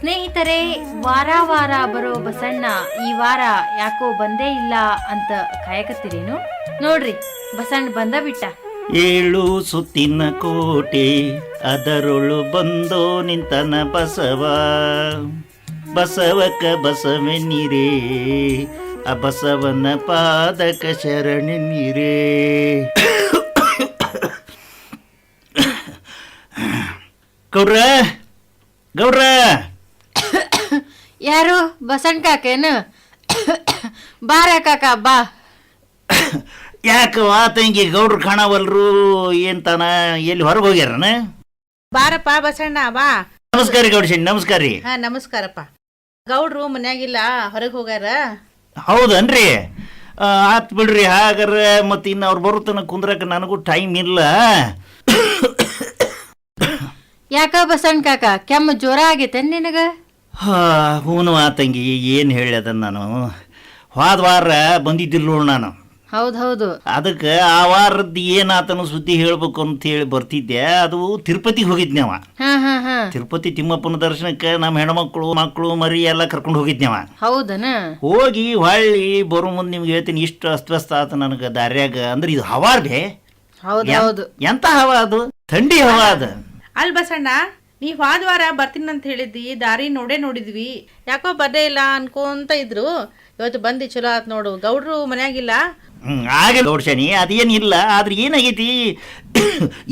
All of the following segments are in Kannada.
ಸ್ನೇಹಿತರೆ, ವಾರ ವಾರ ಬರೋ ಬಸಣ್ಣ ಈ ವಾರ ಯಾಕೋ ಬಂದೇ ಇಲ್ಲ ಅಂತ ಕಾಯಕತ್ತೀರೇನು? ನೋಡ್ರಿ, ಬಸಣ್ಣ ಬಂದ ಬಿಟ್ಟ. ಏಳು ಸುತ್ತಿನ ಕೋಟೆ, ಅದರೊಳು ಬಂದೋ ನಿಂತನ ಬಸವ. ಬಸವಕ ಬಸವನಿರೇ ಆ ಬಸವನ ಪಾದಕ ಶರಣನಿರೇ ಗೌರ ಗೌಡ್ರ. ಯಾರು? ಬಸಣ್ಣ ಕಾಕೇನು? ಬಾರ ಕಾಕ ಬಾ. ಯಾಕ ವಾ ತಂಗಿ ಗೌಡ್ರು ಕಾಣವಲ್ರು ಏನ್ ತಾನ? ಎಲ್ಲಿ ಹೊರಗೆ ಹೋಗ್ಯಾರನ? ಬಾರಪ್ಪ ಬಸಣ್ಣ ಬಾ. ನಮಸ್ಕಾರ ರೀ ನಮಸ್ಕಾರ ರೀ. ಹಾ ನಮಸ್ಕಾರಪ್ಪ. ಗೌಡ್ರು ಮನ್ಯಾಗಿಲ್ಲ ಹೊರಗೆ ಹೋಗ್ಯಾರ? ಹೌದನ್ರಿ. ಆ, ಆತ್ ಬಿಡ್ರಿ ಹಾಗಾರ ಮತ್ತೆ ಇನ್ನು ಅವ್ರು ಬರುತ್ತನ ಕುಂದ್ರಕ್ಕೆ ನನಗೂ ಟೈಮ್ ಇಲ್ಲ. ಯಾಕ ಬಸಣ್ಣ ಕಾಕ ಕೆಮ್ಮ ಜ್ವರ ಆಗೈತೆ ನಿನಗ? ಹಾ, ಹೂನು ಆ ತಂಗಿ ಏನು ಹೇಳ್ಯದ ನಾನು? ಹೋದ ವಾರ ಬಂದಿದ್ದಿಲ್ಲ ನೋಡ್ ನಾನು. ಹೌದ್ ಹೌದು ಅದಕ್ಕೆ ಆ ವಾರದ್ದು ಏನಾತನ ಸುದ್ದಿ ಹೇಳ್ಬೇಕು ಅಂತ ಹೇಳಿ ಬರ್ತಿದ್ದೆ. ಅದು ತಿರುಪತಿಗೆ ಹೋಗಿದ್ನವ ಹಾ ಹಾ ಹಾ. ತಿರುಪತಿ ತಿಮ್ಮಪ್ಪನ ದರ್ಶನಕ್ಕೆ ನಮ್ಮ ಹೆಣ್ಮಕ್ಳು ಮಕ್ಕಳು ಮರಿ ಎಲ್ಲ ಕರ್ಕೊಂಡು ಹೋಗಿದ್ನವ ಹೌದನ? ಹೋಗಿ ಹೊಳ್ಳಿ ಬರೋ ಮುಂದೆ ನಿಮ್ಗೆ ಹೇಳ್ತೀನಿ ಇಷ್ಟು ಅಸ್ತವ್ಯಸ್ತ ಆತ ನನಗೆ ದಾರ್ಯಾಗ. ಅಂದ್ರೆ ಇದು ಹವಾ ಬೇ? ಹೌದ್ ಹೌದು ಎಂತ ಹವಾ ಅದು? ಥಂಡಿ ಹವಾ ಅದು. ಅಲ್ ಬಸಣ್ಣ ನೀ ಹೋದ ವಾರ ಅಂತ ಹೇಳಿದ್ದಿ ದಾರಿ ನೋಡೇ ನೋಡಿದ್ವಿ. ಯಾಕೋ ಬರ್ದೇ ಇಲ್ಲ ಅನ್ಕೊಂತ ಇದ್ರು. ಇವತ್ತು ಬಂದಿ ಚಲೋ ಆತ್ ನೋಡು ಗೌಡ್ರು ಮನ್ಯಾಗಿಲ್ಲ? ಹ್ಮ್ ಆಗಲ್ಲ ಶನಿ ಅದೇನಿಲ್ಲ ಆದ್ರೆ ಏನಾಗೈತಿ?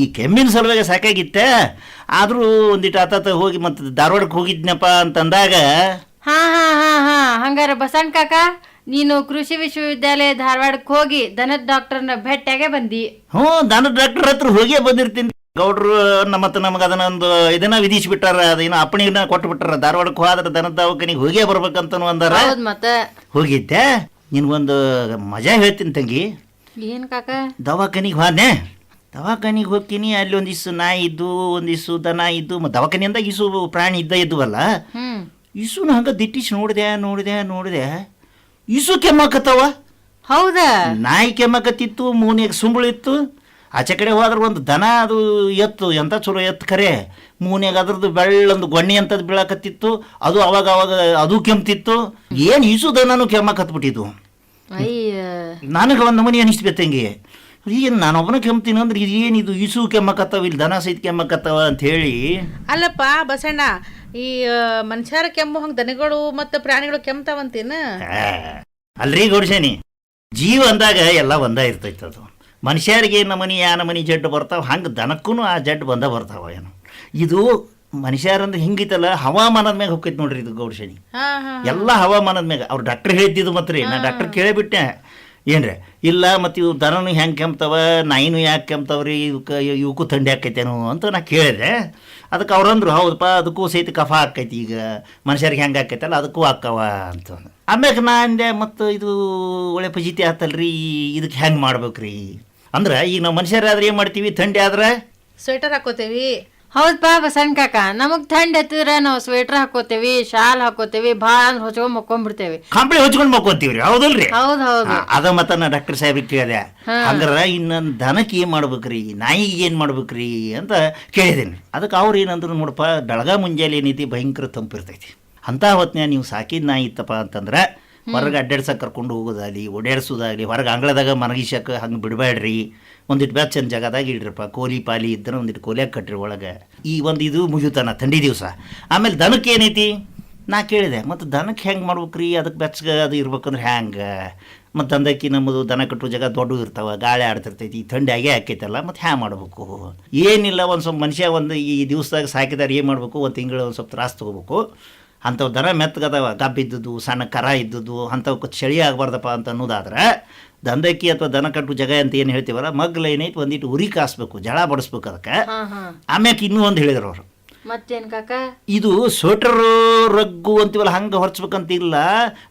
ಈ ಕೆಮ್ಮಿನ ಸಲುವಾಗ ಸಾಕಾಗಿತ್ತ? ಆದ್ರೂ ಒಂದಿಟ್ಟು ಆತಾತ ಹೋಗಿ ಮತ್ತೆ ಧಾರವಾಡಕ್ಕೆ ಹೋಗಿದ್ನಪ್ಪ ಅಂತಂದಾಗ ಹಾ ಹಾ ಹಾ ಹಾ ಹಂಗಾರ ಬಸಣ್ಣ ಕಾಕ ನೀನು ಕೃಷಿ ವಿಶ್ವವಿದ್ಯಾಲಯ ಧಾರವಾಡಕ್ಕೆ ಹೋಗಿ ದನದ ಡಾಕ್ಟರ್ನ ಭೇಟಿಯಾಗೆ ಬಂದಿ. ಹ್ಞೂ ದನದ ಡಾಕ್ಟರ್ ಹತ್ರ ಹೋಗಿಯೇ ಬಂದಿರ್ತೀನಿ. ಗೌಡ್ರು ಮತ್ತೆ ನಮಗೆ ಅದನ್ನೊಂದು ಇದನ್ನ ವಿಧಿಸ್ಬಿಟ್ಟಾರ ಅದೇನೋ ಅಪ್ಪಣಿನ ಕೊಟ್ಟು ಬಿಟ್ಟಾರ ಧಾರವಾಡಕ್ಕೆ ಹೋದ್ರೆ ದನದ ದವಾಖಾನಿಗೆ ಹೋಗೇ ಬರ್ಬೇಕಂತನೂ ಅಂದಾರ. ಮತ್ತ. ಹೋಗಿದ್ದೆ. ನಿನ್ಗೊಂದು ಮಜಾ ಹೇಳ್ತೀನಿ ತಂಗಿ. ಏನ್ ಕಾಕ? ದವಾಖಾನಿಗೆ ಹೋದೆ ದವಾಖಾನಿಗೆ ಹೋಗ್ತೀನಿ ಅಲ್ಲಿ ಒಂದಿಷ್ಟು ನಾಯಿ ಇದ್ದು ಒಂದಿಷ್ಟು ದನ ಇದ್ದು ಮತ್ತು ದವಾಖಾನಿಯಿಂದ ಇಸು ಪ್ರಾಣಿ ಇದ್ದ ಇದ್ವಲ್ಲ? ಇಸುನ ಹಂಗೆ ದಿಟ್ಟಿಸಿ ನೋಡಿದೆ ನೋಡಿದೆ ನೋಡಿದೆ. ಇಸು ಕೆಮ್ಮಕತ್ತವ? ಹೌದಾ? ನಾಯಿ ಕೆಮ್ಮಕತ್ತಿತ್ತು ಮೂನಿಗೆ ಸುಂಬಳಿತ್ತು. ಆಚೆ ಕಡೆ ಹೋದ್ರೆ ಒಂದು ದನ ಅದು ಎತ್ತು ಎಂಥ ಚಲೋ ಎತ್ತು ಖರೆ? ಮೂನ್ಯಾಗ ಅದ್ರದ್ದು ಬೆಳ್ಳೊಂದು ಗೊಣ್ಣೆ ಅಂಥದ್ದು ಬೀಳಕತ್ತಿತ್ತು ಅದು ಅವಾಗ ಅವಾಗ ಅದು ಕೆಮ್ತಿತ್ತು. ಏನು ಈಸು ದನನೂ ಕೆಮ್ಮಕತ್ಬಿಟ್ಟಿದ್ದು. ಅಯ್ಯ. ನನಗೆ ಒಂದು ನಮೂನಿ ಅನಿಸ್ಬೇತಂಗೆ ಏನು ನಾನು ಒಬ್ಬನ ಕೆಮ್ತೀನಿ ಅಂದ್ರೆ ಇದು ಏನಿದು? ಇಸು ಕೆಮ್ಮಕತ್ತವ ಇಲ್ಲಿ ದನ ಸಹಿತ ಕೆಮ್ಮಕತ್ತವ ಅಂತ ಹೇಳಿ. ಅಲ್ಲಪ್ಪ ಬಸಣ್ಣ ಈ ಮನುಷ್ಯರ ಕೆಮ್ಮು ಹಂಗೆ ದನಗಳು ಮತ್ತು ಪ್ರಾಣಿಗಳು ಕೆಮ್ತಾವಂತೇನ? ಅಲ್ರಿ ಗೌಡ್ಸೇನಿ ಜೀವ ಅಂದಾಗ ಎಲ್ಲ ಒಂದ ಇರ್ತೈತೆ ಅದು ಮನುಷ್ಯರಿಗೆ ನಮನಿ ಯಾ ನಮನಿ ಜಡ್ಡು ಬರ್ತಾವ ಹಂಗೆ ದನಕ್ಕೂ ಆ ಜಡ್ಡು ಬಂದ ಬರ್ತಾವ ಏನು. ಇದು ಮನುಷ್ಯರಂದ್ರೆ ಹಿಂಗಿತ್ತಲ್ಲ ಹವಾಮಾನದ ಮ್ಯಾಗ ಹೋಗ್ತೈತಿ ನೋಡ್ರಿ ಇದು ಗೌಡ ಹಾ ಎಲ್ಲ ಹವಾಮಾನದ ಮ್ಯಾಗ. ಅವ್ರು ಡಾಕ್ಟರ್ ಹೇಳ್ತಿದ್ದು ಮತ್ತೆ ರೀ. ನಾ ಡಾಕ್ಟರ್ ಕೇಳಿಬಿಟ್ಟೆ. ಏನ್ರಿ? ಇಲ್ಲ, ಮತ್ತು ಇವು ದನನು ಹೆಂಗೆ ಕೆಮ್ತಾವ, ನಾಯಿನೂ ಯಾಕೆ ಕೆಂಪ್ತವ್ರಿ ಇವಕ್ಕೆ ಇವಕ್ಕೂ ಥಂಡಿ ಆಕೈತೇನೋ ಅಂತ ನಾ ಕೇಳಿದೆ. ಅದಕ್ಕೆ ಅವ್ರಂದ್ರು, ಹೌದಪ್ಪ, ಅದಕ್ಕೂ ಸಹಿತ ಕಫ ಆಕೈತಿ ಈಗ. ಮನುಷ್ಯರಿಗೆ ಹೆಂಗೆ ಆಕೈತಲ್ಲ ಅದಕ್ಕೂ ಆಕ್ಕವ ಅಂತ. ಆಮ್ಯಾಗ ನಾ ಅಂದೆ, ಮತ್ತು ಇದು ಒಳ್ಳೆ ಪಜಿತಿ ಆತಲ್ರಿ ಇದಕ್ಕೆ ಹೆಂಗೆ ಮಾಡ್ಬೇಕ್ರಿ? ಅಂದ್ರೆ ಈಗ ನಾವು ಮನುಷ್ಯರಾದ್ರೆ ಏನು ಮಾಡ್ತೀವಿ? ಥಂಡಿ ಆದ್ರೆ? ಸ್ವೆಟರ್ ಹಾಕೋತೇವಿ. ಹೌದಪ್ಪ ಬಸಣ್ಣ ಕಾಕ ನಮಗ್ ಥಂಡ್ ಎತ್ತಿದ್ರ ನಾವು ಸ್ವೆಟರ್ ಹಾಕೋತೇವಿ ಶಾಲ್ ಹಾಕೋತೇವಿ ಭಾಳ ಅಂದ್ರೆ ಹೊಚ್ಕೊಂಡ್ ಮಕ್ಕೊಂಡ್ಬಿಡ್ತೇವಿ. ಕಂಬಳಿ ಹೊಚ್ಕೊಂಡ್ ಮಕ್ಕೊಂತೀವ್ರಿ ಹೌದಲ್ರಿ? ಹೌದ್ ಹೌದು. ಆ, ಅದ ಮತ್ತ ನಾ ಡಾಕ್ಟರ್ ಸಾಹೇಬ್ರಿಗೆ ಕೇಳಿದೆ. ಹಂಗಾರ ಇನ್ನೊಂದ್ ದನಕ್ಕೆ ಏನ್ ಮಾಡ್ಬೇಕ್ರಿ ನಾಯಿಗೆ ಏನ್ ಮಾಡ್ಬೇಕ್ರಿ ಅಂತ ಕೇಳಿದೇನಿ. ಅದಕ್ಕೆ ಅವ್ರು ಏನಂದ್ರು ನೋಡಪ್ಪ ಬೆಳಗ ಮುಂಜಾನೆ ಏನೈತಿ ಭಯಂಕರ ತಂಪಿರ್ತೈತಿ ಅಂತ ಹೊತ್ನ್ಯಾಗ ನೀವು ಸಾಕಿದ ನಾಯಿ ಇತ್ತಪ್ಪ ಅಂತಂದ್ರೆ ಹೊರಗೆ ಅಡ್ಡಾಡ್ಸಕ್ಕೆ ಕರ್ಕೊಂಡು ಹೋಗೋದಾಗಲಿ, ಓಡಾಡ್ಸೋದಾಗಲಿ, ಹೊರಗೆ ಅಂಗಳದಾಗ ಮನಗಿಸಕ್ಕೆ ಹಂಗೆ ಬಿಡಬೇಡ್ರಿ ಒಂದಿಟ್ಟು ಬೆಚ್ಚನ ಜಾಗದಾಗ ಇಡ್ರಪ್ಪ. ಕೋಲಿ ಪಾಲಿ ಇದ್ರೆ ಒಂದಿಟ್ಟು ಕೋಲಿಯಾಗ ಕಟ್ಟ್ರಿ ಒಳಗೆ. ಈ ಒಂದು ಇದು ಮುಗಿತಾನ ಥಂಡಿ ದಿವಸ. ಆಮೇಲೆ ದನಕ್ಕೆ ಏನೈತಿ? ನಾ ಕೇಳಿದೆ. ಮತ್ತು ದನಕ್ಕೆ ಹೆಂಗೆ ಮಾಡ್ಬೇಕ್ರಿ? ಅದಕ್ಕೆ ಬೆಚ್ಚಗೆ ಅದು ಇರ್ಬೇಕಂದ್ರೆ ಹ್ಯಾಂಗೆ? ಮತ್ತು ಅಂದಕ್ಕಿ ನಮ್ಮದು ದನ ಕಟ್ಟುವ ಜಾಗ ದೊಡ್ಡ ಇರ್ತಾವೆ, ಗಾಳಿ ಆಡ್ತಿರ್ತೈತಿ ಥಂಡಿ ಆಗೇ ಹಾಕೈತಲ್ಲ ಮತ್ತು ಹ್ಯಾ ಮಾಡಬೇಕು? ಏನಿಲ್ಲ, ಒಂದು ಸ್ವಲ್ಪ ಮನುಷ್ಯ ಒಂದು ಈ ದಿವಸದಾಗ ಸಾಕಿದಾರೆ ಏನು ಮಾಡಬೇಕು? ಒಂದು ತಿಂಗಳು ಒಂದು ಸ್ವಲ್ಪ ತ್ರಾಸು ತೊಗೋಬೇಕು. ಅಂಥವು ದನ ಮೆತ್ತಗದವ ಗಬ್ಬ ಇದ್ದದ್ದು ಸಣ್ಣ ಕರ ಇದ್ದದ್ದು ಅಂಥವಕ್ಕೆ ಚಳಿ ಆಗಬಾರ್ದಪ್ಪ ಅಂತ ಅನ್ನೋದಾದ್ರೆ ದಂದಕ್ಕಿ ಅಥವಾ ದನ ಕಟ್ಟು ಜಗ ಅಂತ ಏನು ಹೇಳ್ತೀವಲ್ಲ ಮಗ್ಲು ಏನೈತಿ ಒಂದಿಟ್ಟು ಉರಿ ಕಾಸ್ಬೇಕು ಜಳ ಬಡಿಸ್ಬೇಕು ಅದಕ್ಕೆ. ಆಮ್ಯಾಕೆ ಇನ್ನೂ ಒಂದು ಹೇಳಿದ್ರು ಅವರು. ಇದು ಸ್ವೆಟರ್ ರಗ್ಗು ಅಂತೀವಲ್ಲ ಹಂಗೆ ಹೊರ್ಚ್ಬೇಕಂತಿಲ್ಲ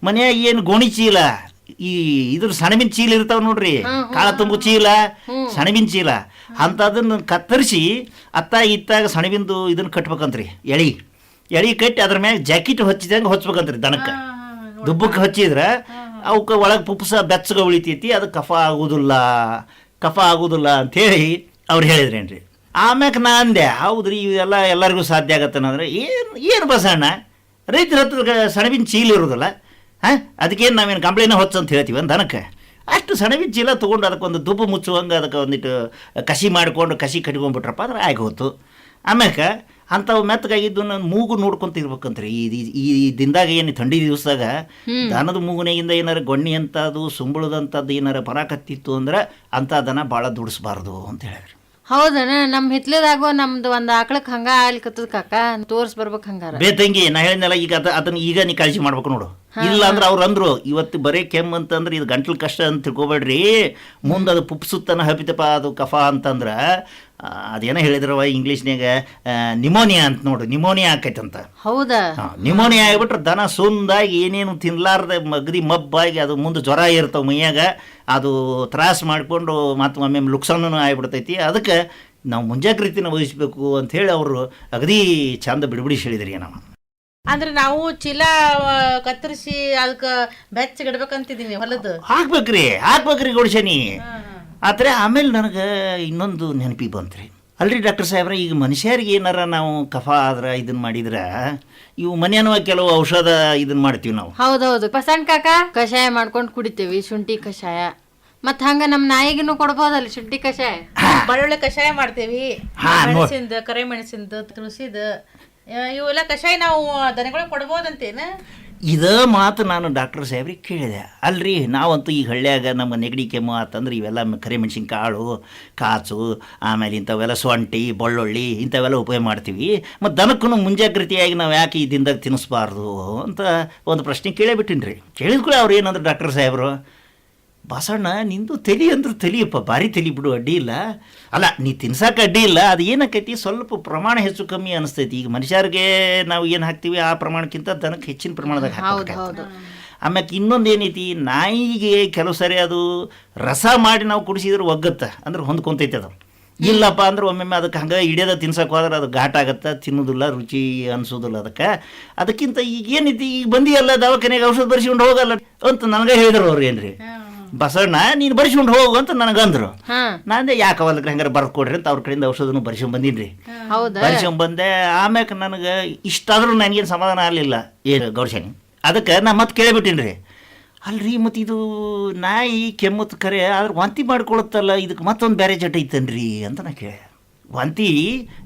ಮನೆಯಾಗ ಏನು ಗೋಣಿ ಚೀಲ ಈ ಇದ್ರ ಸಣಬಿನ ಚೀಲ ಇರ್ತಾವ ನೋಡ್ರಿ ಕಾಳ ತುಂಬು ಚೀಲ ಸಣಬಿನ ಚೀಲ. ಅದನ್ನ ಕತ್ತರಿಸಿ ಅತ್ತ ಇತ್ತಾಗ ಸಣಬಿಂದು ಇದನ್ನ ಕಟ್ಬೇಕಂತ್ರಿ ಎಳಿ. ಎಳಿ ಕಟ್ಟಿ ಅದ್ರ ಮ್ಯಾಗ ಜಾಕೆಟ್ ಹಚ್ಚಿದಂಗೆ ಹೊಚ್ಬೇಕಂತ್ರಿ ದನಕ್ಕೆ. ದುಬ್ಬಕ್ಕೆ ಹಚ್ಚಿದ್ರೆ ಅವಕ್ಕೆ ಒಳಗೆ ಪುಪ್ಸ ಬೆಚ್ಚಗೆ ಉಳಿತೈತಿ ಅದು ಕಫ ಆಗುದಿಲ್ಲ ಕಫ ಆಗುದಿಲ್ಲ ಅಂಥೇಳಿ ಅವ್ರು ಹೇಳಿದ್ರೇನ್ರಿ. ಆಮ್ಯಾಕೆ ನಾ ಅಂದೆ ಹೌದ್ರಿ ಇವೆಲ್ಲ ಎಲ್ಲರಿಗೂ ಸಾಧ್ಯ ಆಗತ್ತನಂದ್ರೆ ಏನು ಏನು ಬಸಣ್ಣ ರೈತರ ಹತ್ರ ಸೆಣಬಿನ ಚೀಲ ಇರೋದಿಲ್ಲ ಹಾಂ? ಅದಕ್ಕೇನು ನಾವೇನು ಕಂಪ್ಲೇನ ಹೊಚ್ಚು ಅಂತ ಹೇಳ್ತೀವಿ ಒಂದು ದನಕ್ಕೆ. ಅಷ್ಟು ಸೆಣಬಿನ ಚೀಲ ತೊಗೊಂಡು ಅದಕ್ಕೊಂದು ದುಬ್ಬು ಮುಚ್ಚುವಂಗೆ ಅದಕ್ಕೆ ಒಂದಿಟ್ಟು ಕಸಿ ಮಾಡಿಕೊಂಡು ಕಸಿ ಕಟ್ಕೊಂಡ್ಬಿಟ್ರಪ್ಪ ಅಂದ್ರೆ ಆಗಿ ಹೋತು. ಆಮ್ಯಾಕೆ ಅಂಥವು ಮೆತ್ತಗಾಗಿದ್ದು ನಾನು ಮೂಗು ನೋಡ್ಕೊಂತ ಇರ್ಬೇಕಂತ್ರಿ. ಈ ಈ- ದಿನದಾಗ ಏನು ಥಂಡಿ ದಿವಸದಾಗ ದನದ ಮೂಗುನೆಯಿಂದ ಏನಾರ ಗೊಣ್ಣಿ ಅಂತದ್ದು ಸುಂಬಳದಂಥದ್ದು ಏನಾರ ಬರಾಕತ್ತಿತ್ತು ಅಂದ್ರೆ ಅಂತ ದನ ಭಾಳ ದುಡಿಸ್ಬಾರ್ದು ಅಂತ ಹೇಳಿದ್ರು ಹೌದನ ನಮ್ ಹಿತ್ಲದಾಗೋ ನಮ್ದು ಒಂದ್ ಆಕಳಕ್ ಹಂಗ ಆಗ್ಲಿಕತ್ತದ ಕಾಕ ತೋರ್ಸ್ ಬರ್ಬೇಕು ಹಂಗಾರ. ಬೇತಂಗಿ ನಾ ಹೇಳಿದ್ನಲ್ಲ ಈಗ ಅದ ಅದನ್ನ ಈಗ ನೀ ಕಾಳಜಿ ಮಾಡ್ಬೇಕು ನೋಡು. ಇಲ್ಲ ಅಂದ್ರೆ ಅವ್ರು ಅಂದ್ರು ಇವತ್ತು ಬರೀ ಕೆಮ್ಮು ಅಂತಂದ್ರೆ ಇದು ಗಂಟ್ಲು ಕಷ್ಟ ಅಂತ ತಿಳ್ಕೊಬೇಡ್ರಿ. ಮುಂದೆ ಅದು ಪುಪ್ಸುತ್ತನ ಹಬಿತಪ್ಪ ಅದು ಕಫ ಅಂತಂದ್ರೆ ಅದೇನೋ ಹೇಳಿದ್ರವ ಇಂಗ್ಲೀಷ್ನ್ಯಾಗ ನಿಮೋನಿಯಾ ಅಂತ ನೋಡು ನಿಮೋನಿಯಾ ಅಂತ ಹೌದಾ? ನಿಮೋನಿಯಾ ಆಗಿಬಿಟ್ರೆ ದನ ಸುಂದಾಗಿ ಏನೇನು ತಿನ್ಲಾರ್ದ ಮಗದಿ ಮಬ್ಬಾಗಿ ಅದು ಮುಂದೆ ಜ್ವರ ಇರ್ತಾವೆ ಮೈಯಾಗ ಅದು ತ್ರಾಸ ಮಾಡಿಕೊಂಡು ಮತ್ತು ಒಮ್ಮೆ ಲುಕ್ಸಾನೂ ಆಗಿಬಿಡ್ತೈತಿ. ಅದಕ್ಕೆ ನಾವು ಮುಂಜಾಗ್ರತೆನ ವಹಿಸ್ಬೇಕು ಅಂತ ಹೇಳಿ ಅವರು ಅಗದಿ ಚಂದ ಬಿಡ್ಬಿಡಿಸಿ ಹೇಳಿದ್ರಿ ನಾವು ಅಂದ್ರೆ ನಾವು ಚೀಲ ಕತ್ತರಿಸಿ ಅದಕ್ಕೆ ಬೆಚ್ಚಗಿಡ್ಬೇಕಂತಿದೀನಿ ಹೊಲದ. ಹಾಕ್ಬೇಕ್ರಿ ಹಾಕ್ಬೇಕ್ರಿ ಗುಡ್ಸನಿ ಆದ್ರೆ ಆಮೇಲೆ ನನಗೆ ಇನ್ನೊಂದು ನೆನಪಿಗೆ ಬಂತ್ರಿ. ಅಲ್ರಿ ಡಾಕ್ಟರ್ ಸಾಹೇಬ್ರ ಈಗ ಮನುಷ್ಯರಿಗೆ ಏನಾರ ನಾವು ಕಫ ಆದ್ರೆ ಇದನ್ನ ಮಾಡಿದ್ರೆ ಇವು ಮನೆಯನ್ನುವ ಕೆಲವು ಔಷಧ ಇದನ್ನ ಮಾಡ್ತೀವಿ ನಾವು. ಹೌದೌದು. ಪಸಂದ್ ಕಾಕ? ಕಷಾಯ ಮಾಡ್ಕೊಂಡು ಕುಡಿತೀವಿ ಶುಂಠಿ ಕಷಾಯ. ಮತ್ತ ಹಂಗ ನಮ್ ನಾಯಿಗೂ ಕೊಡ್ಬೋದಲ್ಲ ಶುಂಠಿ ಕಷಾಯ? ಬೆಳ್ಳುಳ್ಳಿ ಕಷಾಯ ಮಾಡ್ತೇವಿ. ಮೆಣಸಿಂದ ಕರೆ ಮೆಣಸಿಂದ ತುಳಸಿದ ಇವೆಲ್ಲ ಕಷಾಯ ನಾವು ದನಗಳಿಗೆ ಕೊಡ್ಬೋದಂತೇನ? ಇದ ಮಾತು ನಾನು ಡಾಕ್ಟರ್ ಸಾಹೇಬ್ರಿಗೆ ಕೇಳಿದೆ. ಅಲ್ರಿ, ನಾವಂತೂ ಈ ಹಳ್ಳಿಯಾಗ ನಮ್ಮ ನೆಗಡಿ ಕೆಮ್ಮು ಆತಂದ್ರೆ ಇವೆಲ್ಲ ಕರಿಮೆಣ್ಸಿನ ಕಾಳು, ಕಾಚು, ಆಮೇಲೆ ಇಂಥವೆಲ್ಲ ಸೊಂಟಿ, ಬೆಳ್ಳುಳ್ಳಿ, ಇಂಥವೆಲ್ಲ ಉಪಯೋಗ ಮಾಡ್ತೀವಿ. ಮತ್ತು ದನಕ್ಕೂ ಮುಂಜಾಗ್ರತೆಯಾಗಿ ನಾವು ಯಾಕೆ ಈ ದಿನದಾಗ ತಿನ್ನಿಸ್ಬಾರ್ದು ಅಂತ ಒಂದು ಪ್ರಶ್ನೆ ಕೇಳೇ ಬಿಟ್ಟಿನಿ ರೀ ಕೇಳಿದ ಕೂಡ ಅವ್ರು ಏನಂದ್ರೆ ಡಾಕ್ಟರ್ ಸಾಹೇಬರು? ಬಸಣ್ಣ ನಿಂದು ತಲಿ ಅಂದ್ರೆ ತಲಿಯಪ್ಪ ಭಾರಿ ತಲಿ ಬಿಡು ಅಡ್ಡಿ ಇಲ್ಲ. ಅಲ್ಲ ನೀ ತಿನ್ಸಕ್ಕೆ ಅಡ್ಡಿ ಇಲ್ಲ ಅದು ಏನಕ್ಕೈತಿ? ಸ್ವಲ್ಪ ಪ್ರಮಾಣ ಹೆಚ್ಚು ಕಮ್ಮಿ ಅನಿಸ್ತೈತಿ. ಈಗ ಮನುಷ್ಯರಿಗೆ ನಾವು ಏನು ಹಾಕ್ತೀವಿ ಆ ಪ್ರಮಾಣಕ್ಕಿಂತ ದನಕ್ಕೆ ಹೆಚ್ಚಿನ ಪ್ರಮಾಣದಾಗ ಹಾಕ್ಬೇಕಾಗ್ತದೆ ಆಮ್ಯಾಕೆ ಇನ್ನೊಂದು ಏನೈತಿ ನಾಯಿಗೆ ಕೆಲವು ಸರಿ ಅದು ರಸ ಮಾಡಿ ನಾವು ಕುಡಿಸಿದ್ರೆ ಒಗ್ಗತ್ತೆ ಅಂದ್ರೆ ಹೊಂದ್ಕೊಂತೈತಿ ಅದು. ಇಲ್ಲಪ್ಪ ಅಂದ್ರೆ ಒಮ್ಮೊಮ್ಮೆ ಅದಕ್ಕೆ ಹಂಗೆ ಹಿಡಿಯೋದ ತಿನ್ಸಕ್ಕೆ ಹೋದ್ರೆ ಅದು ಘಾಟ್ ಆಗತ್ತೆ ತಿನ್ನೋದಿಲ್ಲ ರುಚಿ ಅನ್ಸೋದಿಲ್ಲ ಅದಕ್ಕೆ. ಅದಕ್ಕಿಂತ ಈಗ ಏನೈತಿ ಈಗ ಬಂದಿಯಲ್ಲ ದವಾಖಾನೆಗೆ ಔಷಧ ಬರ್ಸಿಕೊಂಡು ಹೋಗಲ್ಲ ಅಂತ ನನಗೆ ಹೇಳಿದ್ರು ಅವ್ರು ಏನ್ರಿ. ಬಸಣ್ಣ ನೀನು ಬರ್ಸ್ಕೊಂಡು ಹೋಗು ಅಂತ ನನಗಂದ್ರು ನಾನೇ ಯಾಕೆ ಅವಲ್ರಿ ಹಂಗಾರೆ ಬರ್ದು ಕೊಡ್ರಿ ಅಂತ ಅವ್ರ ಕಡೆಯಿಂದ ಔಷಧನು ಬರ್ಸ್ಕೊಂಡ್ ಬಂದೀನಿ ಹೌದಾ? ಬರ್ಸ್ಕೊಂಡ್ ಬಂದೆ ಆಮ್ಯಾಕ ನನಗೆ ಇಷ್ಟಾದ್ರೂ ನನಗೇನು ಸಮಾಧಾನ ಆಗಲಿಲ್ಲ. ಏನು ಗೌರ್ಷಣಿ ಅದಕ್ಕೆ ನಾ ಮತ್ತೆ ಕೇಳಿಬಿಟ್ಟಿನಿ ರೀ ಅಲ್ರಿ ಮತ್ತು ಇದು ನಾಯಿ ಕೆಮ್ಮತ್ ಕರೆ ಆದ್ರೆ ವಾಂತಿ ಮಾಡ್ಕೊಳತ್ತಲ್ಲ ಇದಕ್ಕೆ ಮತ್ತೊಂದು ಬೇರೆ ಜಡ್ಡ ಐತನ್ರಿ ಅಂತ ನಾ ಕೇಳಿ ವಾಂತಿ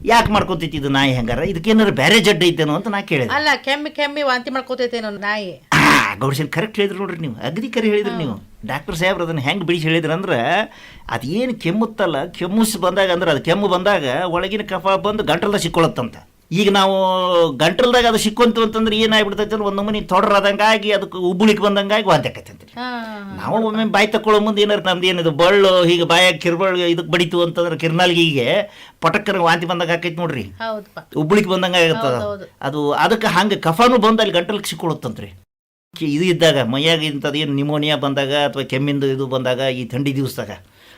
ಯಾಕೆ ಮಾಡ್ಕೋತೈತಿ ಇದು ನಾಯಿ ಹೆಂಗಾರ? ಇದಕ್ಕೇನಾರು ಬೇರೆ ಜಡ್ ಐತೇನೋ ಅಂತ ನಾ ಕೇಳಿದೆ. ಅಲ್ಲ ಕೆಮ್ಮಿ ಕೆಮ್ಮಿ ವಾಂತಿ ಮಾಡ್ಕೋತೈತೇನೋ ನಾಯಿ. ಗೌಡ್ಸನ್ ಕರೆಕ್ಟ್ ಹೇಳಿದ್ರು ನೋಡ್ರಿ ನೀವು. ಅಗದಿ ಕರೆ ಹೇಳಿದ್ರಿ ನೀವು. ಡಾಕ್ಟರ್ ಸಾಹೇಬ್ರು ಅದನ್ನು ಹೆಂಗೆ ಬಿಡಿಸಿ ಹೇಳಿದ್ರು ಅಂದ್ರೆ ಅದೇನು ಕೆಮ್ಮುತ್ತಲ್ಲ ಕೆಮ್ಮುಸ್ ಬಂದಾಗ ಅಂದ್ರೆ ಅದು ಕೆಮ್ಮು ಬಂದಾಗ ಒಳಗಿನ ಕಫ ಬಂದು ಗಂಟಲ್ದಾಗ ಸಿಕ್ಕೊಳ್ಳುತ್ತಂತೆ ಈಗ ನಾವು ಗಂಟಲ್ದಾಗ ಅದು ಸಿಕ್ಕಂತು ಅಂತಂದ್ರೆ ಏನಾಗ್ಬಿಡ್ತೈತೆ ಅಂದ್ರೆ ಒಂದು ಮನೆ ತೊಡರಾದಂಗಾಗಿ ಅದಕ್ಕೆ ಉಬ್ಬುಳಿಕ್ ಬಂದಂಗಾಗಿ ವಾಂತಿ ಆಕೈತೆ ಅಂತ ನಾವು ಒಮ್ಮೆ ಬಾಯಿ ತಕ್ಕೊಳ್ಳೋ ಮುಂದೆ ಏನಾರು ನಮ್ದು ಏನಿದು ಬಳ್ಳು ಹೀಗೆ ಬಾಯಾಗ ಕಿರ್ಬಳ್ಳು ಇದಕ್ಕೆ ಬಡಿತು ಅಂತಂದ್ರೆ ಕಿರ್ನಾಲ್ಗಿಗೆ ಪಟಕ್ಕನ ವಾಂತಿ ಬಂದಾಗ ಆಕೈತೆ ನೋಡ್ರಿ. ಹೌದಪ್ಪ. ಬಂದಂಗ ಆಗತ್ತದ ಅದು ಅದಕ್ಕೆ ಹಂಗೆ ಕಫಾನು ಬಂದು ಅಲ್ಲಿ ಗಂಟಲ್ಗೆ ಸಿಕ್ಕೊಳುತ್ತಂತ್ರಿ. ಕಿ- ಇದು ಇದ್ದಾಗ ಮೈಯಾಗ ಇಂಥದ್ದು ಏನು ನಿಮೋನಿಯಾ ಬಂದಾಗ ಅಥವಾ ಕೆಮ್ಮಿಂದು ಇದು ಬಂದಾಗ ಈ ಥಂಡಿ ದಿವಸದಾಗ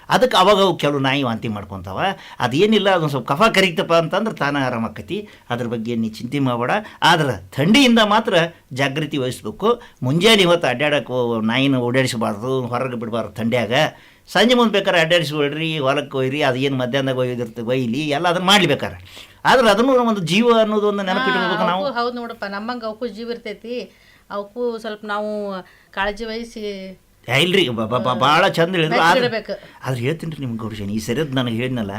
ಅದಕ್ಕೆ ಅವಾಗ ಅವು ಕೆಲವು ನಾಯಿ ವಾಂತಿ ಮಾಡ್ಕೊತಾವ. ಅದೇನಿಲ್ಲ ಅದೊಂದು ಸ್ವಲ್ಪ ಕಫ ಕರಿತಪ್ಪ ಅಂತಂದ್ರೆ ತಾನೇ ಆರಾಮಾಕತಿ ಅದ್ರ ಬಗ್ಗೆ ನೀ ಚಿಂತೆ ಮಾಡಬೇಡ. ಆದ್ರೆ ಥಂಡಿಯಿಂದ ಮಾತ್ರ ಜಾಗೃತಿ ವಹಿಸ್ಬೇಕು. ಮುಂಜಾನೆ ಇವತ್ತು ಅಡ್ಡಾಡಕ್ಕೆ ನಾಯಿನ ಓಡಾಡಿಸಬಾರ್ದು ಹೊರಗೆ ಬಿಡಬಾರ್ದು ಥಂಡಿಯಾಗ. ಸಂಜೆ ಮುಂದೆ ಬೇಕಾದ್ರೆ ಅಡ್ಡಾಡಿಸ್ಬಿಡ್ರಿ ಹೊಲಕ್ಕೆ ಒಯ್ರಿ ಅದು ಏನು ಮಧ್ಯಾಹ್ನದಾಗ ಒಯ್ದಿರ್ತದೆ ಒಯ್ಲಿ ಎಲ್ಲ ಅದನ್ನು ಮಾಡ್ಲಿಬೇಕಾರೆ ಆದ್ರೆ ಅದನ್ನು ಒಂದು ಜೀವ ಅನ್ನೋದು ಒಂದು ನೆನಪಿಟ್ಟು ನಾವು. ಹೌದು ನೋಡಪ್ಪ ನಮ್ಮಂಗೆ ಅವಕ್ಕೂ ಜೀವ ಇರ್ತೈತಿ. ಅವಕ್ಕೂ ಸ್ವಲ್ಪ ನಾವು ಕಾಳಜಿ ವಹಿಸಿ ಇಲ್ರಿ ಭಾಳ ಚಂದ ಹೇಳಿದ್ರು. ಆದ್ರೆ ಹೇಳ್ತೀನಿ ರೀ ನಿಮ್ಗೆ ಗೌರಿಶನ್ ಈ ಸರಿಯದ್ ನನಗೆ ಹೇಳಿದ್ನಲ್ಲ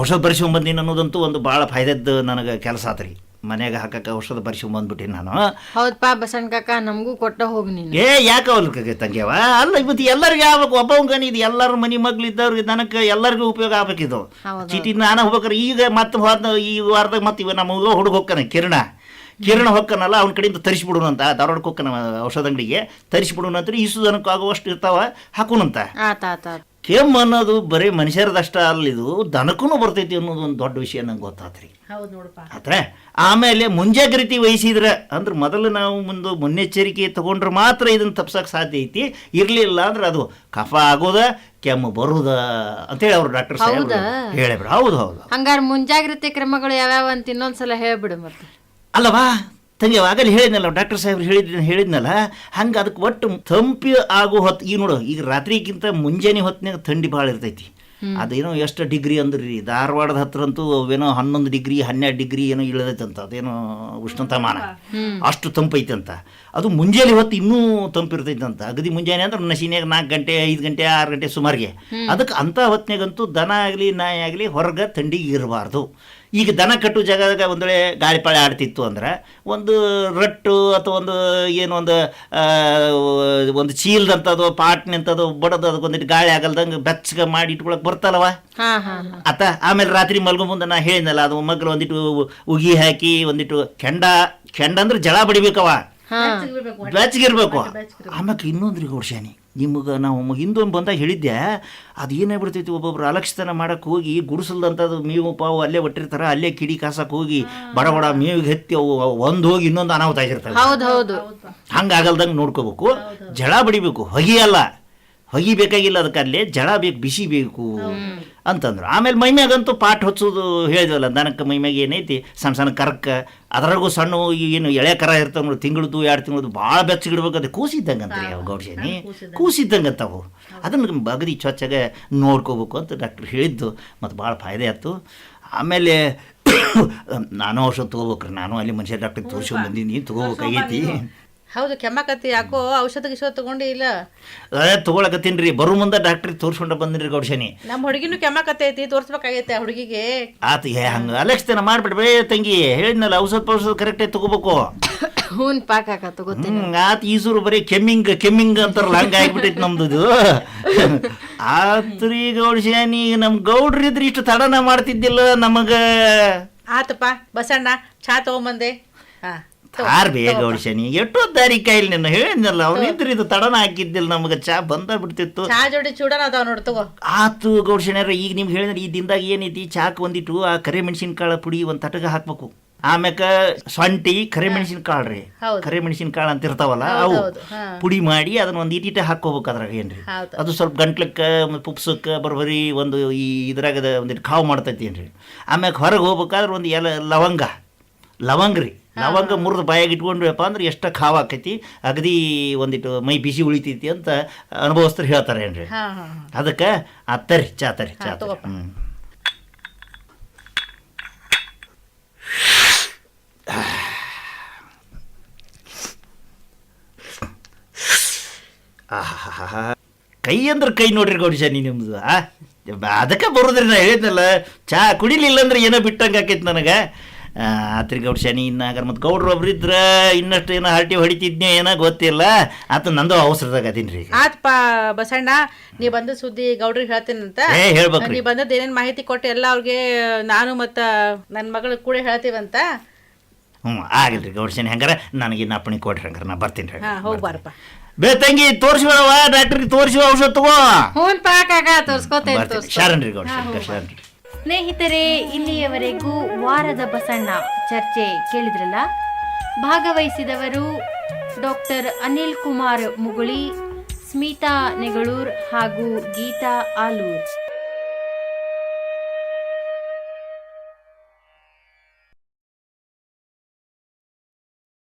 ಔಷಧ ಬರ್ಸ್ಕೊಂಬಂದಿನಿ ಅನ್ನೋದಂತೂ ಒಂದು ಭಾಳ ಫಾಯ್ದದ್ದು ನನಗೆ ಕೆಲಸ ಆತ್ರಿ ಮನೆಯಾಗ ಹಾಕಕ್ಕೆ ಔಷಧ ಬರ್ಸ್ಕೊಂಬಂದ್ಬಿಟ್ಟಿನಿ ನಾನು. ಹೌದಪ್ಪ ಬಸಣ್ಣ ಕಾಕ ನಮಗೂ ಕೊಟ್ಟ ಹೋಗಿ ನೀನು. ಏ ಯಾಕೆ ಅವಲ್ಕ ತಂಗ್ಯವ? ಅಲ್ಲ ಇವತ್ತು ಎಲ್ಲರಿಗೂ ಆಗ್ಬೇಕು. ಒಬ್ಬವಂಗನಿ ಇದು ಎಲ್ಲರ ಮನೆ ಮಗ್ಳಿದ್ದವ್ರಿಗೆ ನನಗೆ ಎಲ್ಲರಿಗೂ ಉಪಯೋಗ ಆಗ್ಬೇಕಿದು ಹೌದು. ಚೀಟಿ ನಾನು ಹೋಗ್ಬೇಕಾರೆ. ಈಗ ಮತ್ತೆ ಹೋದ ಈ ವಾರದಾಗ ಮತ್ತೆ ಇವ ನಮ್ಮ ಹುಡುಗ ಹುಡುಗ ಹೋಗ್ತಾನೆ ಕಿರಣ. ಕಿರಣ ಹೊಕ್ಕನಲ್ಲ ಅವ್ನ ಕಡೆಯಿಂದ ತರಿಸಿಬಿಡೋಣಂತ ಧಾರವಾಡಕ್ಕೆ ಹೊಕ್ಕನ ಔಷಧ ಅಂಗಡಿಗೆ ತರಿಸ್ಬಿಡೋಣ ಅಂತ ಇಸು ದನಕ್ಕೆ ಆಗುವಷ್ಟು ಇರ್ತಾವ ಹಾಕೋಣಂತ. ಕೆಮ್ಮ ಅನ್ನೋದು ಬರೀ ಮನುಷ್ಯರದಷ್ಟ ಅಲ್ಲಿದು ದನಕ್ಕೂ ಬರ್ತೈತಿ ಅನ್ನೋದು ಒಂದು ದೊಡ್ಡ ವಿಷಯ ನಂಗೆ ಗೊತ್ತಾತ್ರಿ. ಆದ್ರೆ ಆಮೇಲೆ ಮುಂಜಾಗ್ರತೆ ವಹಿಸಿದ್ರೆ ಅಂದ್ರೆ ಮೊದಲು ನಾವು ಮುಂದೆ ಮುನ್ನೆಚ್ಚರಿಕೆ ತಗೊಂಡ್ರೆ ಮಾತ್ರ ಇದನ್ನು ತಪ್ಸಕ್ಕೆ ಸಾಧ್ಯ ಐತಿ. ಇರಲಿಲ್ಲ ಅಂದ್ರೆ ಅದು ಕಫ ಆಗೋದ ಕೆಮ್ಮು ಬರುದ ಅಂತೇಳಿ ಅವ್ರು ಡಾಕ್ಟರ್ ಹೇಳಿಬಿಡು ಹೌದು ಹೌದು. ಹಂಗಾರ ಮುಂಜಾಗ್ರತೆ ಕ್ರಮಗಳು ಯಾವ್ಯಾವ ಅಂತ ಇನ್ನೊಂದ್ಸಲ ಹೇಳ್ಬಿಡು ಮತ್ತೆ. ಅಲ್ಲವಾ? ತಂಗಿ ಆಗಲೇ ಹೇಳಿದ್ನಲ್ಲ ಡಾಕ್ಟರ್ ಸಾಹೇಬ್ರು ಹೇಳಿದ್ ಹೇಳಿದ್ನಲ್ಲ ಹಂಗೆ ಅದಕ್ಕೆ ಒಟ್ಟು ತಂಪಿ ಆಗೋ ಹೊತ್ತು ಈಗ ನೋಡು ಈಗ ರಾತ್ರಿಗಿಂತ ಮುಂಜಾನೆ ಹೊತ್ತಿನಾಗ ಥಂಡಿ ಭಾಳ ಇರ್ತೈತಿ. ಅದೇನೋ ಎಷ್ಟು ಡಿಗ್ರಿ ಅಂದ್ರಿ ಧಾರವಾಡದ ಹತ್ರ ಅಂತೂ ಏನೋ ಹನ್ನೊಂದು ಡಿಗ್ರಿ ಹನ್ನೆರಡು ಡಿಗ್ರಿ ಏನೋ ಇಳಿದೈತಂತ ಅದೇನೋ ಉಷ್ಣತಾಮಾನ. ಅಷ್ಟು ತಂಪೈತಂತ. ಅದು ಮುಂಜಾನೆ ಹೊತ್ತು ಇನ್ನೂ ತಂಪಿರ್ತೈತಂತ ಅಗದಿ ಮುಂಜಾನೆ ಅಂದ್ರೆ ನಶಿನ್ಯಾಗ ನಾಲ್ಕು ಗಂಟೆ ಐದು ಗಂಟೆ ಆರು ಗಂಟೆ ಸುಮಾರಿಗೆ. ಅದಕ್ಕೆ ಅಂಥ ಹೊತ್ತಿನಾಗಂತೂ ದನ ಆಗಲಿ ನಾಯಿ ಆಗಲಿ ಹೊರಗೆ ಥಂಡಿಗೆ ಇರಬಾರ್ದು. ಈಗ ದನ ಕಟ್ಟು ಜಾಗದಾಗ ಒಂದು ವೇಳೆ ಗಾಳಿಪಾಳೆ ಆಡ್ತಿತ್ತು ಅಂದ್ರೆ ಒಂದು ರಟ್ಟು ಅಥವಾ ಒಂದು ಏನು ಒಂದು ಒಂದು ಚೀಲ್ದಂಥದ್ದು ಪಾಟ್ನಂಥದ್ದು ಬಡದು ಅದಕ್ಕೆ ಒಂದಿಟ್ಟು ಗಾಳಿ ಆಗಲ್ದಂಗೆ ಬೆಚ್ಚಗೆ ಮಾಡಿ ಇಟ್ಕೊಳಕ್ಕೆ ಬರ್ತಲ್ಲವ ಆತ ಆಮೇಲೆ ರಾತ್ರಿ ಮಲ್ಗೋ ಮುಂದೆ ನಾ ಹೇಳಿದ್ನಲ್ಲ ಅದು ಮಗ್ಳು ಒಂದಿಟ್ಟು ಉಗಿ ಹಾಕಿ ಒಂದಿಟ್ಟು ಕೆಂಡ ಕೆಂಡ ಅಂದ್ರೆ ಜಳ ಬಡಿಬೇಕವ ಬೆಚ್ಚಗಿರ್ಬೇಕು ಆಮ್ಯಾಕೆ ಇನ್ನೊಂದ್ರಿ ಗೋಡ್ಶಾನಿ ನಿಮಗೆ ನಾವು ಹಿಂದೊಂದು ಬಂದಾಗ ಹೇಳಿದ್ದೆ ಅದು ಏನಾಗ್ಬಿಡ್ತೈತಿ ಒಬ್ಬೊಬ್ರು ಅಲಕ್ಷತನ ಮಾಡಕ್ಕೆ ಹೋಗಿ ಗುಡಿಸಲ್ದಂಥದ್ದು ಮೇವು ಪಾವು ಅಲ್ಲೇ ಒಟ್ಟಿರ್ತಾರೆ ಅಲ್ಲೇ ಕಿಡಿ ಕಾಸಕ್ಕೆ ಹೋಗಿ ಬಡ ಬಡ ಮೇವಿಗೆ ಹತ್ತಿ ಅವು ಒಂದು ಹೋಗಿ ಇನ್ನೊಂದು ಅನಾಹುತ ಆಗಿರ್ತವೆ. ಹೌದು ಹೌದು. ಹಂಗಾಗಲ್ದಂಗೆ ನೋಡ್ಕೋಬೇಕು. ಜಳ ಬಡಿಬೇಕು ಹೊಗೆ ಅಲ್ಲ ಹೊಗೆ ಬೇಕಾಗಿಲ್ಲ ಅದಕ್ಕೆ ಅಲ್ಲೇ ಜಳ ಬೇಕು ಬಿಸಿ ಬೇಕು ಅಂತಂದ್ರು. ಆಮೇಲೆ ಮೈಮ್ಯಾಗಂತೂ ಪಾಟ್ ಹೊಚ್ಚೋದು ಹೇಳಿದ್ವಲ್ಲ ದನಕ್ಕೆ ಮೈಮ್ಯಾಗ ಏನೈತಿ? ಸಣ್ಣ ಸಣ್ಣ ಕರ್ಕ ಅದರಾಗೂ ಸಣ್ಣ ಏನು ಎಳೆ ಕರ ಇರ್ತಾವ ನೋಡಿ ತಿಂಗಳದ್ದು ಎರಡು ತಿಂಗಳದ್ದು ಭಾಳ ಬೆಚ್ಚಗಿಡ್ಬೇಕು ಅದು ಕೂಸಿದ್ದಂಗೆ ಅಂತ ಯಾವ ಗೌಡ್ಸೇನಿ ಕೂಸಿದ್ದಂಗಂತ ಅವು ಅದನ್ನು ಬಗದಿ ಚೊಚ್ಚಾಗ ನೋಡ್ಕೋಬೇಕು ಅಂತ ಡಾಕ್ಟ್ರ್ ಹೇಳಿದ್ದು ಮತ್ತು ಭಾಳ ಫಾಯ್ದೆ ಆಯ್ತು. ಆಮೇಲೆ ನಾನು ಔಷಧ ತೊಗೋಬೇಕ್ರಿ ನಾನು ಅಲ್ಲಿ ಮನುಷ್ಯ ಡಾಕ್ಟ್ರಿಗೆ ತೋರಿಸ್ಕೊಂಡು ಬಂದೀನಿ ತೊಗೋಬೇಕಾಗೈತಿ. ಹೌದು ಕೆಮ್ಮಕತ್ತಿ ಯಾಕೋ ಔಷಧ ಗಿಷಧ ತಗೊಂಡಿ ಇಲ್ಲ. ಅದೇ ತಗೊಳಕತ್ತೀನ್ರಿ ರೀ. ಬರೋ ಮುಂದೆ ಡಾಕ್ಟ್ರಿಗೆ ತೋರ್ಸ್ಕೊಂಡ ಬಂದಿನಿ ಗೌಡಶನಿ ಗೌಡ್ಶನಿ ನಮ್ಮ ಹುಡುಗಿನೂ ಕೆಮ್ಮಕತ್ತೈತಿ ತೋರಿಸ್ಬೇಕಾಗೈತೆ ಆ ಹುಡುಗಿಗೆ. ಆತ ಏ ಹಂಗೆ ಅಲಕ್ಷತನ ಮಾಡ್ಬಿಡ್ಬೇ ತಂಗಿ ಹೇಳಿದ್ನಲ್ಲ ಔಷಧ ಪೌಷಧ ಕರೆಕ್ಟಾಗಿ ತಗೋಬೇಕು. ಹೂನ್ ಪಾಕ ತಗೋತೀನಿ. ಹ್ಮ್ ಆತ ಈಸೂರು ಬರೀ ಕೆಮ್ಮಿಂಗ್ ಕೆಮ್ಮಿಂಗ್ ಅಂತಾರಲ್ಲ ಹಂಗೆ ಆಗ್ಬಿಟ್ಟೈತಿ ನಮ್ದು ಇದು. ಆತ್ರಿ ಗೌಡಶನಿ ನಮ್ಮ ಗೌಡ್ರು ಇದ್ರೆ ಇಷ್ಟು ತಡನ ಮಾಡ್ತಿದ್ದಿಲ್ಲ ನಮಗ. ಆತಪ್ಪ ಬಸಣ್ಣ ಚಾ ತಗೊಂಬಂದೆ. ಹಾ. ತಾರ್ ಬೇ. ಶನಿ ಎಷ್ಟೋ ದಾರಿ ಕೈಲಿ ನಿನ್ನ ಹೇಳಿದ್ನಲ್ಲ ಅವ್ರು ಇದ್ರೆ ಇದು ತಡನ ಹಾಕಿದ್ದಿಲ್ಲ ನಮಗೆ ಚಾ ಬಂದ ಬಿಡ್ತಿತ್ತು. ಚಾ ಜೋಡಿ ಚೂಡನ ಅದಾವ ನೋಡು ತಗೋ. ಆತು ಗೌಡ್ಶಣ್ಯಾರ ಈಗ ನಿಮ್ಗೆ ಹೇಳಿದ್ರೆ ಈ ದಿನದಾಗ ಏನೈತಿ ಚಾಕ್ ಒಂದಿಟ್ಟು ಆ ಕರೆ ಮೆಣಸಿನಕಾಳ ಪುಡಿ ಒಂದು ತಟಗ ಹಾಕ್ಬೇಕು. ಆಮ್ಯಾಕ ಸೊಂಟಿ ಕರೆ ಮೆಣಸಿನಕಾಳು ರೀ. ಕರಿ ಕರೆ ಮೆಣಸಿನಕಾಳು ಅಂತ ಇರ್ತಾವಲ್ಲ ಅವು. ಪುಡಿ ಮಾಡಿ ಅದನ್ನ ಒಂದು ಇಟಿಟ ಹಾಕೋಬೇಕು ಅದ್ರಾಗ ಏನ್ರಿ. ಅದು ಸ್ವಲ್ಪ ಗಂಟ್ಲಕ್ಕ ಪುಪ್ಸಕ್ಕ ಬರ್ಬರಿ ಒಂದು ಈ ಇದ್ರಾಗ ಒಂದಿಟ್ಟು ಕಾವು ಮಾಡ್ತೈತಿ ಏನ್ರಿ. ಆಮ್ಯಾಕ ಹೊರಗೆ ಹೋಗ್ಬೇಕಾದ್ರೆ ಒಂದು ಎಲ ಲವಂಗ. ಲವಂಗ ರೀ ಲವಂಗ ಮುರಿದು ಬಾಯಾಗ ಇಟ್ಕೊಂಡ್ವಪ್ಪ ಅಂದ್ರೆ ಎಷ್ಟ ಖಾವ್ ಆಕೈತಿ? ಅಗದಿ ಒಂದಿಟ್ಟು ಮೈ ಬಿಸಿ ಉಳಿತೈತಿ ಅಂತ ಅನುಭವಸ್ಥರು ಹೇಳ್ತಾರೆ ಏನ್ರಿ? ಅದಕ್ಕೆ ಅತ್ತರಿ ತರಿ ಚಾ ತರಿ ಚಾ ಹಾ, ಹ್ಮ್. ಆಹಾಹಾಹಾ. ಕೈ ಅಂದ್ರೆ ಕೈ ನೋಡ್ರಿ ಗೌಡಿಶಾನಿ ನಿಮ್ದು ಆ? ಅದಕ್ಕೆ ಬರೋದ್ರಿ ನಾ ಹೇಳಿದ್ನಲ್ಲ ಚಾ ಕುಡಿಲಿಲ್ಲ ಅಂದ್ರೆ ಏನೋ ಬಿಟ್ಟಂಗೆ ಆಕೈತಿ ನನಗೆ. ಆತ್ರಿ ಶನಿ ಇನ್ನಾಗ ಮತ್ತು ಗೌಡ್ರು ಒಬ್ರು ಇದ್ರ ಇನ್ನಷ್ಟು ಏನೋ ಹರಟಿ ಹೊಡಿತಿದ್ನೇ ಏನೋ ಗೊತ್ತಿಲ್ಲ. ಆತ ನಂದು ಅವಸರದಾಗ ಅದೀನಿ ರೀ ಆತ್ಪ ಬಸಣ್ಣ ನೀ ಬಂದ ಸುದ್ದಿ ಗೌಡ್ರಿಗೆ ಹೇಳ್ತೀನಂತ ಏ ಹೇಳ್ಬೇಕ್ರಿ. ನೀ ಬಂದದ್ದು ಏನೇನು ಮಾಹಿತಿ ಕೊಟ್ಟು ಎಲ್ಲ ಅವ್ರಿಗೆ ನಾನು ಮತ್ತು ನನ್ನ ಮಗಳು ಕೂಡ ಹೇಳ್ತೀವಂತ ಹ್ಞೂ ಆಗಿಲ್ರಿ ಶನಿ. ಹೆಂಗಾರ ನನಗೆ ಇನ್ನು ಅಪ್ಪಣೆ ಕೊಡ್ರಿ ಹಂಗಾರ ನಾ ಬರ್ತೀನಿ ರೀ. ಹಾ ಹೋಗ್ಬಾರಪ್ಪ ಬೇ ತಂಗಿ ತೋರಿಸ್ಬೇಡವ ಡಾಕ್ಟ್ರಿಗೆ ತೋರಿಸಿ ಔಷಧ ತಗೋ. ಹ್ಞೂ ಪಾಕ ತೋರಿಸ್ಕೊತೇನೆ ತೋರ್ಸ್ಕೊತೇನೆ ಗೌಡ್ರಿ ಶರಣ್ರಿ ರೀ ಸ್ನೇಹಿತರೆ, ಇಲ್ಲಿಯವರೆಗೂ ವಾರದ ಬಸಣ್ಣ ಚರ್ಚೆ ಕೇಳಿದ್ರಲ್ಲ? ಭಾಗವಹಿಸಿದವರು ಡಾಕ್ಟರ್ ಅನಿಲ್ ಕುಮಾರ್ ಮುಗುಳಿ, ಸ್ಮಿತಾ ನೆಗಳೂರ್ ಹಾಗೂ ಗೀತಾ ಆಲೂರ್.